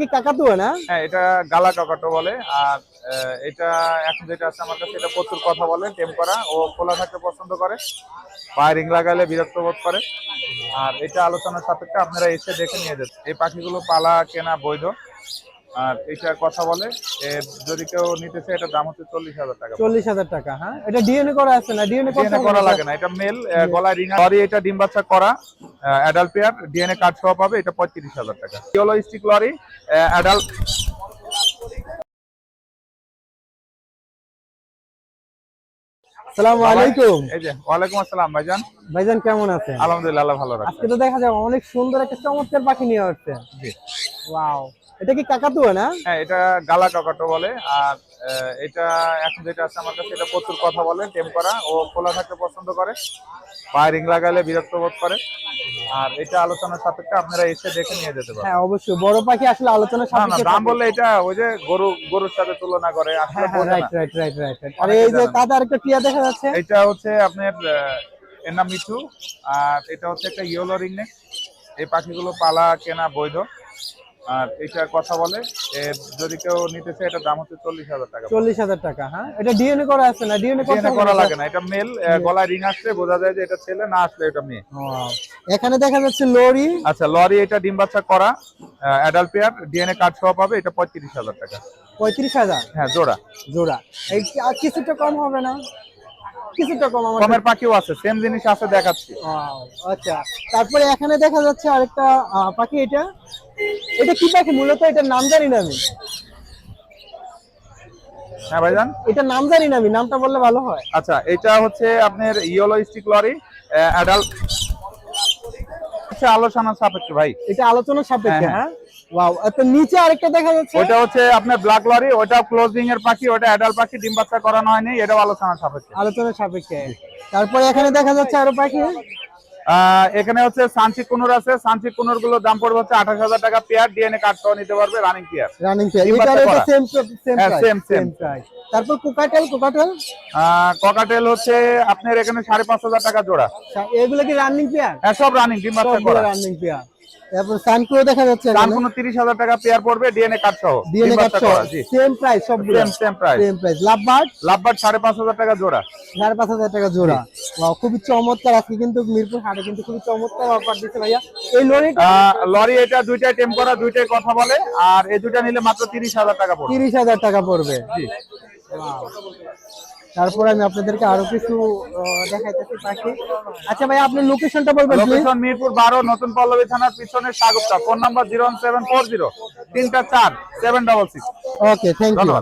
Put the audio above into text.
কি কাকাতুয়া না? হ্যাঁ এটা গালা কাকাটো বলে আর এটা এখন যেটা আছে আমার কাছে এটা প্রচুর কথা বলে টেম করা ও খোলা থাকতে পছন্দ করে ফায়ারিং লাগালে বিরক্ত বোধ করে। আর এটা আলোচনার সাপেক্ষে আপনারা এসে দেখে নিয়ে যেতে এই পাখিগুলো পালা কেনা বৈধ আর এটা কথা বলে যদি কেউ নিতে চায় এটার দাম হচ্ছে চল্লিশ হাজার টাকা। চল্লিশ হাজার টাকা হ্যাঁ? এটা ডিএনএ করা আছে না? ডিএনএ ডিএনএ করা লাগে না এটা মেল গলায় রিং সরি এটা ডিম বাচ্চা করা অ্যাডাল্ট পেয়ার ডিএনএ কার্ড সহ পাবে এটা পঁয়ত্রিশ হাজার টাকা। ইয়েলো স্টিক লরি অ্যাডাল্ট আসসালামু আলাইকুম। এই যে ওয়ালাইকুম আসসালাম ভাইজান। ভাইজান কেমন আছেন? আলহামদুলিল্লাহ ভালো আজকে তো দেখা যায় অনেক সুন্দর একটা চমৎকার পাখি নিয়ে আসছে। জি। ওয়াও এটা কি কাকাতুয়া না? হ্যাঁ এটা গালা কাকাটো বলে আর এটা এখন যেটা আছে আমার কাছে এটা প্রচুর কথা বলে টেম করা ও খোলা থাকতে পছন্দ করে ফায়ারিং লাগালে বিরক্ত বোধ করে আর এটা আলোচনার সাপেক্ষে আপনারা এসে দেখে নিয়ে যেতে পারেন। হ্যাঁ অবশ্যই বড় পাখি আসলে আলোচনা না না সাপেক্ষে দাম বললে এটা ওই যে গরু গরুর সাথে তুলনা করে আসলে হ্যাঁ বোঝে রাইট রাইট রাইট রাইট আর এই যে। কাদা আরেকটা টিয়া দেখা যাচ্ছে। এটা হচ্ছে আপনার এর নাম মিঠু আর এটা হচ্ছে একটা ইয়েলো রিংনেক এই পাখিগুলো পালা কেনা বৈধ। আর এটার কথা বলে যদি কেউ নিতে চায় এটার দাম হচ্ছে চল্লিশ হাজার টাকা। চল্লিশ হাজার টাকা হ্যাঁ? এটা ডিএনএ করা আছে না? ডিএনএ করা লাগে না এটা মেল গলায় রিং আসলে বোঝা যায় যে এটা ছেলে না আসলে এটা মেয়ে। এখানে দেখা যাচ্ছে লরি। আচ্ছা লরি এটা ডিম বাচ্চা করা অ্যাডাল্ট পেয়ার ডিএনএ কার্ড সহ পাবে এটা পঁয়ত্রিশ হাজার টাকা। পঁয়ত্রিশ হাজার? হ্যাঁ জোড়া। জোড়া। এই আর কিছুটা কম হবে না? কিছুটা কম আমার কমের পাখিও আছে সেম জিনিস আছে দেখাচ্ছি। আচ্ছা। তারপরে এখানে দেখা যাচ্ছে আরেকটা পাখি এটা। এটা কি পাখি? মূলত এটার নাম জানি না আমি। হ্যাঁ ভাইজান? এটার নাম জানি না আমি নামটা বললে ভালো হয়। আচ্ছা এটা হচ্ছে আপনার ইয়েলো স্টিক লরি অ্যাডাল্ট আলোচনা সাপেক্ষে ভাই। এটা আলোচনা সাপেক্ষে হ্যাঁ, হ্যাঁ? ওয়াও তো নিচে আরেকটা দেখা যাচ্ছে। ওটা হচ্ছে আপনার ব্ল্যাক লরি ওটা ক্লোজিং এর পাখি ওটা অ্যাডাল্ট পাখি ডিম বাচ্চা করানো হয়নি এটাও আলোচনা সাপেক্ষে। আলোচনা সাপেক্ষে। তারপরে এখানে দেখা যাচ্ছে আরও পাখি। এখানে হচ্ছে সানচিক কুনুর আছে। সানচিক কুনুরগুলো দাম পড়বে হচ্ছে আঠাশ হাজার টাকা পেয়ার ডিএনএ কার্ড সহ নিতে পারবে running pair running pair. Same same same তারপর কোকাটেল কোকাটেল ককাটেল হচ্ছে আপনার এখানে সাড়ে পাঁচ হাজার টাকা জোড়া। এগুলো কি রানিং পেয়ার হ্যাঁ সব রানিং ডিম বাচ্চা করা। রানিং পেয়ার তারপর সানকুও দেখা যাচ্ছে দাম কোনো তিরিশ হাজার টাকা পেয়ার পড়বে ডিএনএ কার্ড সহ। ডিএনএ কার্ড বাচ্চা সেম প্রাইস সবগুলো। Same same price same price lovebird lovebird সাড়ে পাঁচ হাজার টাকা জোড়া। সাড়ে পাঁচ হাজার টাকা জোড়া। Wow, খুবই চমৎকার আজকে কিন্তু মিরপুর হাটে কিন্তু খুবই চমৎকার অফার দিচ্ছে ভাইয়া। এই আহ, লরি এটা দুইটাই টেম করা দুইটাই কথা বলে আর এই দুইটা নিলে মাত্র তিরিশ হাজার টাকা পড়বে। তিরিশ হাজার টাকা পড়বে. তারপর আমি আপনাদেরকে আরও কিছু দেখাইতেছি পাখি। আচ্ছা ভাই আপনার লোকেশনটা বলবেন লোকেশন মিরপুর বারো নতুন পল্লবী থানার পিছনে Swagata phone number zero seven four zero তিনটা চার seven double six okay thank you.